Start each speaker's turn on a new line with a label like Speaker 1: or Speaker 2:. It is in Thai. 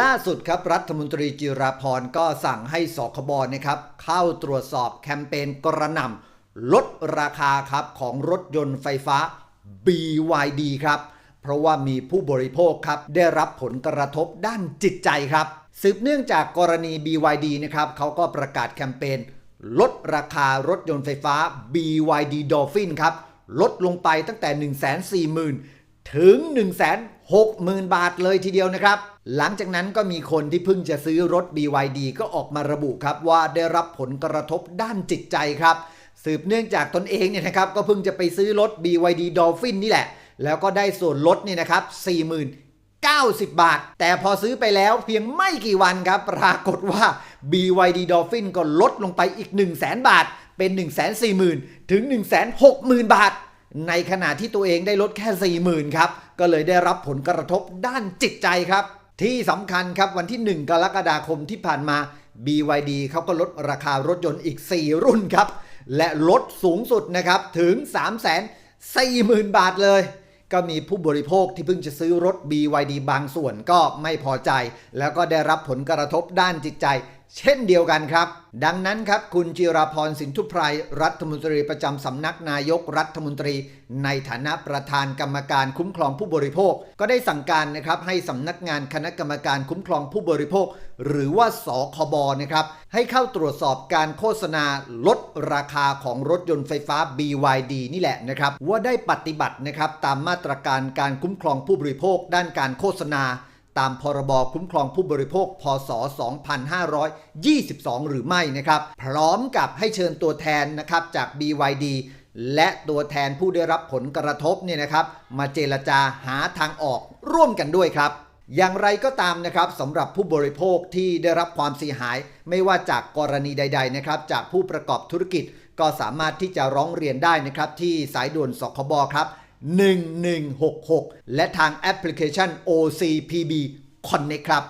Speaker 1: ล่าสุดครับรัฐมนตรีจิราพรก็สั่งให้สคบนะครับ เข้าตรวจสอบแคมเปญกระหน่ำลดราคาครับของรถยนต์ไฟฟ้า BYD ครับ เพราะว่ามีผู้บริโภคครับ ได้รับผลกระทบด้านจิตใจครับ สืบเนื่องจากกรณี BYD นะครับเขาก็ประกาศแคมเปญลดราคารถยนต์ไฟฟ้า BYD Dolphin ครับลดลงไปตั้งแต่ 140,000 ถึง 160,000 บาทเลยทีเดียวนะครับ หลังจากนั้นก็มีคนที่เพิ่งจะซื้อรถ BYD ก็ออกมาระบุครับว่าได้รับผลกระทบด้านจิตใจครับ สืบเนื่องจากตนเองเนี่ยนะครับก็เพิ่งจะไปซื้อรถ BYD Dolphin นี่แหละ แล้วก็ได้ส่วนลดนี่นะครับ40,000 90 บาท แต่พอซื้อไปแล้วเพียงไม่กี่วันครับ ปรากฏว่า BYD Dolphin ก็ลดลงไปอีก 1 0 0 0 0 0 บาท เป็น 1 4 0 0 0 0 ถึง 1 6 0 0 0 0 บาท ในขณะที่ตัวเองได้ลดแค่ 40,000 ครับ ก็เลยได้รับผลกระทบด้านจิตใจครับ ที่สำคัญครับวันที่ 1 กรกฎาคมที่ผ่านมา BYD เขาก็ลดราคารถยนต์อีก 4 รุ่นครับ และลดสูงสุดนะครับถึง 3 4 0 0 0 0 บาทเลย ก็มีผู้บริโภคที่เพิ่งจะซื้อรถ BYD บางส่วนก็ไม่พอใจ แล้วก็ได้รับผลกระทบด้านจิตใจ เช่นเดียวกันครับ ดังนั้นครับคุณจิราพรสินทุไพรรัฐมนตรีประจำสำนักนายกรัฐมนตรี ในฐานะประธานกรรมการคุ้มครองผู้บริโภค ก็ได้สั่งการนะครับให้สำนักงานคณะกรรมการคุ้มครองผู้บริโภค หรือว่าสคบนะครับให้เข้าตรวจสอบการโฆษณาลดราคาของรถยนต์ไฟฟ้า BYD นี่แหละนะครับว่าได้ปฏิบัตินะครับตามมาตรการการคุ้มครองผู้บริโภค ด้านการโฆษณา ตามพรบคุ้มครองผู้บริโภค พศ 2522 หรือไม่นะครับ พร้อมกับให้เชิญตัวแทนนะครับจาก BYD และตัวแทนผู้ได้รับผลกระทบเนี่ยนะครับ มาเจรจาหาทางออกร่วมกันด้วยครับ อย่างไรก็ตามนะครับสำหรับผู้บริโภคที่ได้รับความเสียหาย ไม่ว่าจากกรณีใด ๆ นะครับ จากผู้ประกอบธุรกิจก็สามารถที่จะร้องเรียนได้นะครับ ที่สายด่วนสคบครับ 1166 และทางแอปพลิเคชัน OCPB Connect ครับ